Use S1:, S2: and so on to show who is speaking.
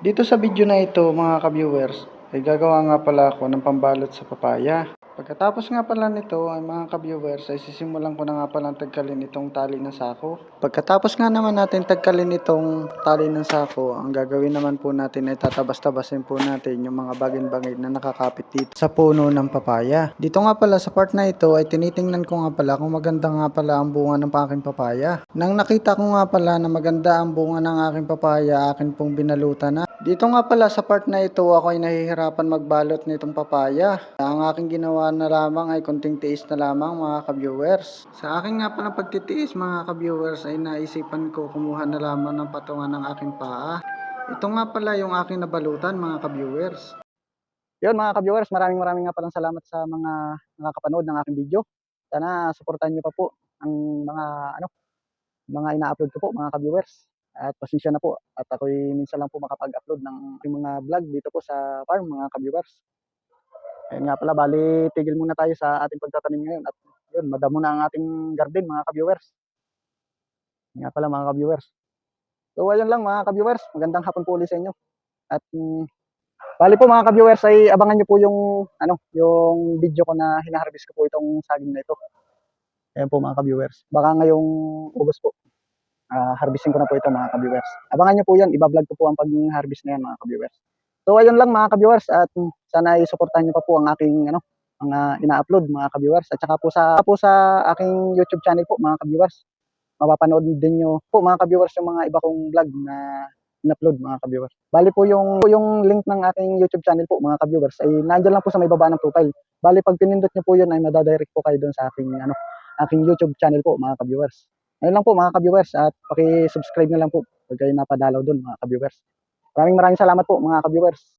S1: Dito sa video na ito mga ka-viewers ay gagawa nga pala ako ng pambalot sa papaya. Pagkatapos nga pala nito ay mga ka-viewers ay sisimulan ko na nga palang tagkalin itong tali ng sako. Pagkatapos nga naman natin tagkalin itong tali ng sako, ang gagawin naman po natin ay tatabas-tabasin po natin yung mga bagin-bagin na nakakapit dito sa puno ng papaya. Dito nga pala sa part na ito ay tinitingnan ko nga pala kung maganda nga pala ang bunga ng aking papaya. Nang nakita ko nga pala na maganda ang bunga ng aking papaya, akin pong binalutan na. Dito nga pala sa part na ito ako ay nahihirapan magbalot nitong papaya. Ang aking ginawa na lamang ay konting tiis na lamang mga ka-viewers. Sa aking nga pala pagtitiis mga ka-viewers ay naisipan ko kumuha na lamang ng patungan ng aking paa. Ito nga pala yung aking nabalutan mga ka-viewers. Yun mga ka-viewers, maraming maraming nga palang salamat sa mga nakakapanood ng aking video. Sana suportahan niyo pa po ang mga ano mga ina-upload ko po mga ka-viewers. At pasensya na po at ako'y minsan lang po makapag-upload ng mga vlog dito po sa farm mga ka-viewers. Ayun nga pala, bali tigil muna tayo sa ating pagtatanim ngayon at yun, madamo na ang ating garden mga ka-viewers. Nga pala mga ka-viewers. So ayun lang mga ka-viewers, magandang hapon po ulit sa inyo. At mm, bali po mga ka-viewers ay abangan niyo po yung ano, yung video ko na hinaharvest ko po itong saging na ito. Ayan po mga ka-viewers. Baka ngayong August po. Ah, harvesting ko na po ito mga ka-viewers. Abangan niyo po yan, iba-vlog ko po ang pag-harvest na yan mga ka-viewers. So ayun lang mga ka-viewers at sana i-suportahan niyo pa po ang aking ano, mga ina-upload mga ka-viewers at saka po sa po sa aking YouTube channel po mga ka-viewers. Mapapanood din niyo po mga ka-viewers yung mga iba kong vlog na in-upload mga ka-viewers. Bali po yung yung link ng aking YouTube channel po mga ka-viewers ay nandiyan lang po sa may baba ng profile. Bali pag pinindot niyo po yun ay madadirect po kayo doon sa aking ano aking YouTube channel po mga ka-viewers. Ayun lang po mga ka-viewers at paki-subscribe na lang po pag kayo napadalaw doon mga ka-viewers. Maraming maraming salamat po mga ka-viewers.